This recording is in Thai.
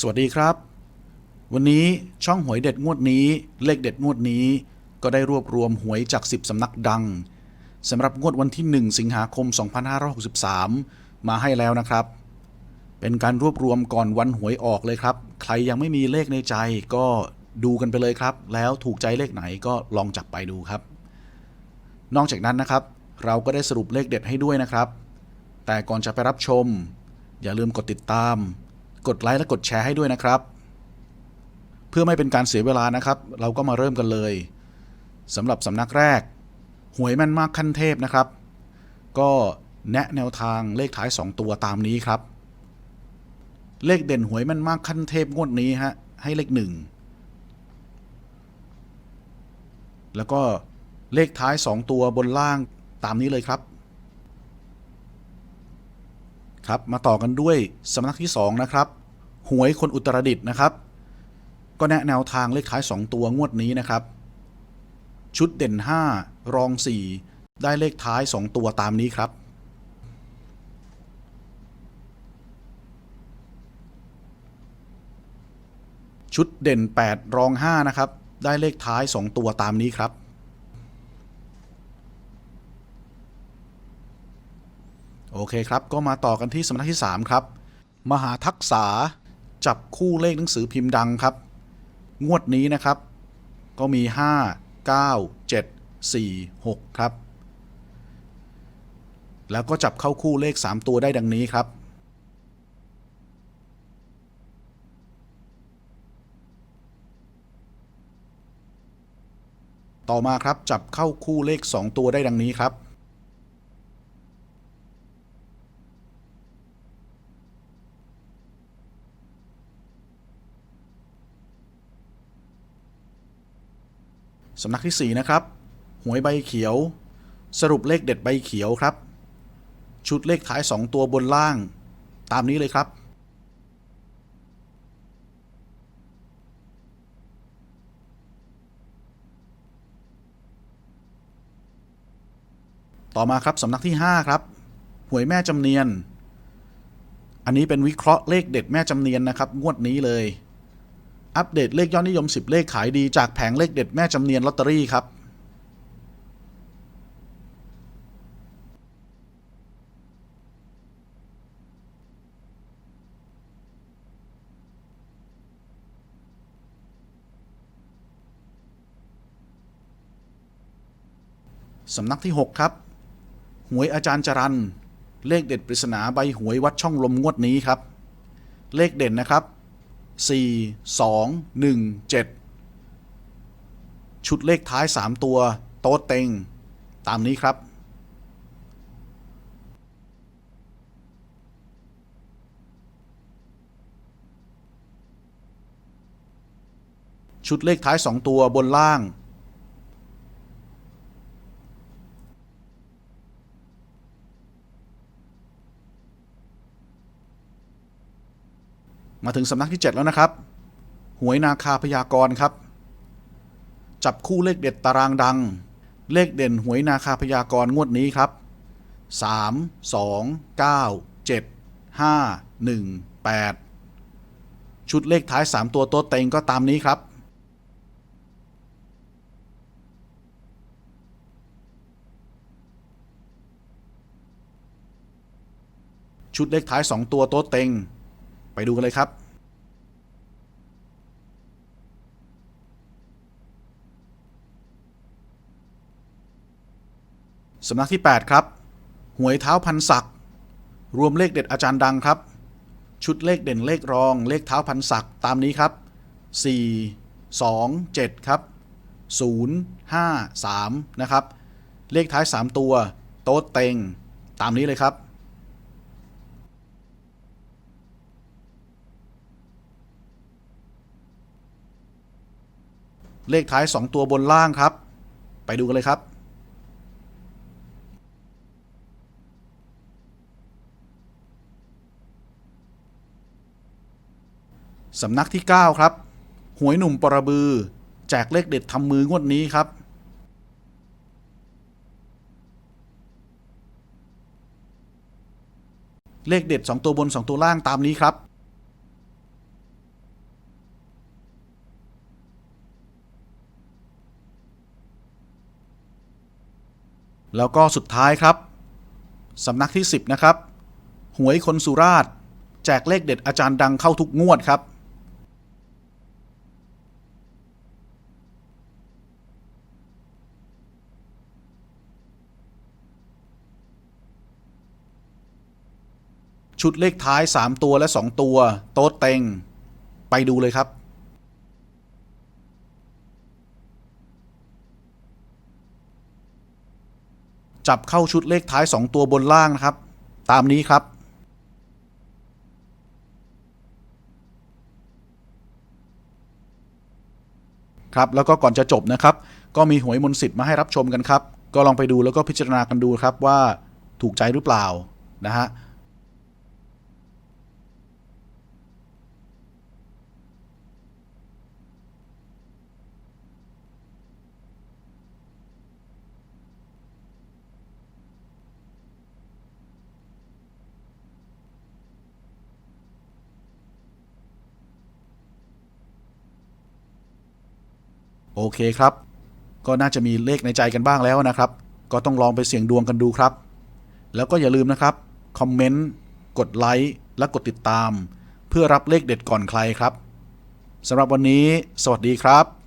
สวัสดีครับ วันนี้ช่องหวยเด็ดงวดนี้ เลขเด็ดงวดนี้ ก็ได้รวบรวมหวยจาก 10 สำนักดังสำหรับงวดวันที่ 1 สิงหาคม 2563 มาให้แล้วนะครับ เป็นการรวบรวมก่อนวันหวยออกเลยครับ ใครยังไม่มีเลขในใจก็ดูกันไปเลยครับ แล้วถูกใจเลขไหนก็ลองจับไปดูครับ นอกจากนั้นนะครับ เราก็ได้สรุปเลขเด็ดให้ด้วยนะครับ แต่ก่อนจะไปรับชม อย่าลืมกดติดตาม กดไลค์และกดแชร์ให้ด้วยนะครับ เพื่อไม่เป็นการเสียเวลานะครับ เราก็มาเริ่มกันเลยสำหรับสำนักแรก หวยแม่นมากขั้นเทพนะครับ ก็แนะแนวทางเลขท้าย 2 ตัวตามนี้ครับ เลขเด่นหวยแม่นมากขั้นเทพงวดนี้ฮะให้เลขหนึ่งแล้วก็เลขท้าย 2 ตัวบนล่างตามนี้เลยครับครับ มาต่อกันด้วยสำนักที่ 2 นะครับ หวยคนอุตรดิตถ์นะครับ ก็แนะแนวทางเลขท้าย 2 ตัวงวดนี้นะครับ ชุดเด่น 5 รอง 4 ได้เลขท้าย 2 ตัวตามนี้ครับ ชุดเด่น 8 รอง 5 นะครับ ได้เลขท้าย 2 ตัวตามนี้ครับโอเคครับ ก็มาต่อกันที่สำนักที่ 3 ครับ มหาทักษา จับคู่เลขหนังสือพิมพ์ดังครับ งวดนี้นะครับ ก็มี 5 9 7 4 6 ครับ แล้วก็จับเข้าคู่เลข 3 ตัวได้ดังนี้ครับ ต่อมาครับจับเข้าคู่เลข 2 ตัวได้ดังนี้ครับ สำนักที่ 4 นะครับ หวยใบเขียว สรุปเลขเด็ดใบเขียวครับ ชุดเลขท้าย 2 ตัวบนล่าง ตามนี้เลยครับ ต่อมาครับสำนักที่ 5 ครับ หวยแม่จำเนียน อันนี้เป็นวิเคราะห์เลขเด็ดแม่จำเนียนนะครับ งวดนี้เลย อัปเดตเลขยอดนิยม 10 เลขขายดีจากแผงเลขเด็ดแม่จำเนียนลอตเตอรี่ครับ สำนักที่ 6 ครับ หวยอาจารย์จรัน เลขเด็ดปริศนาใบหวยวัดช่องลมงวดนี้ครับ เลขเด่นนะครับ 4 2 1 7 ชุดเลขท้าย 3 ตัว โต๊ะเต็ง ตามนี้ครับชุดเลขท้าย 2 ตัวบนล่าง มาถึงสำนักที่ 7 แล้วนะครับ หวยนาคาพยากรณ์ครับ จับคู่เลขเด็ดตารางดัง เลขเด่นหวยนาคาพยากรณ์งวดนี้ครับ 3 2 9 7 5 1 8 ชุดเลขท้าย 3 ตัวโต๊ะเต็งก็ตามนี้ครับชุดเลขท้าย 2 ตัวโต๊ะเต็ง ไปดูกันเลยครับสำนักที่ 8 ครับ หวยเท้าพันศักดิ์รวมเลขเด็ดอาจารย์ดังครับ ชุดเลขเด่นเลขรองเลขเท้าพันศักดิ์ตามนี้ครับ 4 2 7 ครับ 0 5 3 นะครับ เลขท้าย 3 ตัว โต๊ดเต็ง ตามนี้เลยครับ เลขท้าย 2 ตัวบนล่างครับ ไปดูกันเลยครับ สำนักที่ 9 ครับ หวยหนุ่มปรบือ แจกเลขเด็ดทำมืองวดนี้ครับเลขเด็ด 2 ตัวบน 2 ตัวล่างตามนี้ครับ แล้วก็สุดท้ายครับสำนักที่ 10 นะครับ หวยคนสุราษฎร์แจกเลขเด็ดอาจารย์ดังเข้าทุกงวดครับ ชุดเลขท้าย 3 ตัวและ 2 ตัว โต๊ดเต็ง ไปดูเลยครับ จับเข้าชุดเลขท้าย 2 ตัวบนล่างนะครับ ตามนี้ครับ ครับแล้วก็ก่อนจะจบนะครับ ก็มีหวยมนต์สิทธิ์มาให้รับชมกันครับ ก็ลองไปดูแล้วก็พิจารณากันดูครับว่าถูกใจหรือเปล่านะฮะ โอเคครับ ก็น่าจะมีเลขในใจกันบ้างแล้วนะครับ ก็ต้องลองไปเสี่ยงดวงกันดูครับ แล้วก็อย่าลืมนะครับคอมเมนต์กดไลค์และกดติดตาม เพื่อรับเลขเด็ดก่อนใครครับสำหรับวันนี้ สวัสดีครับ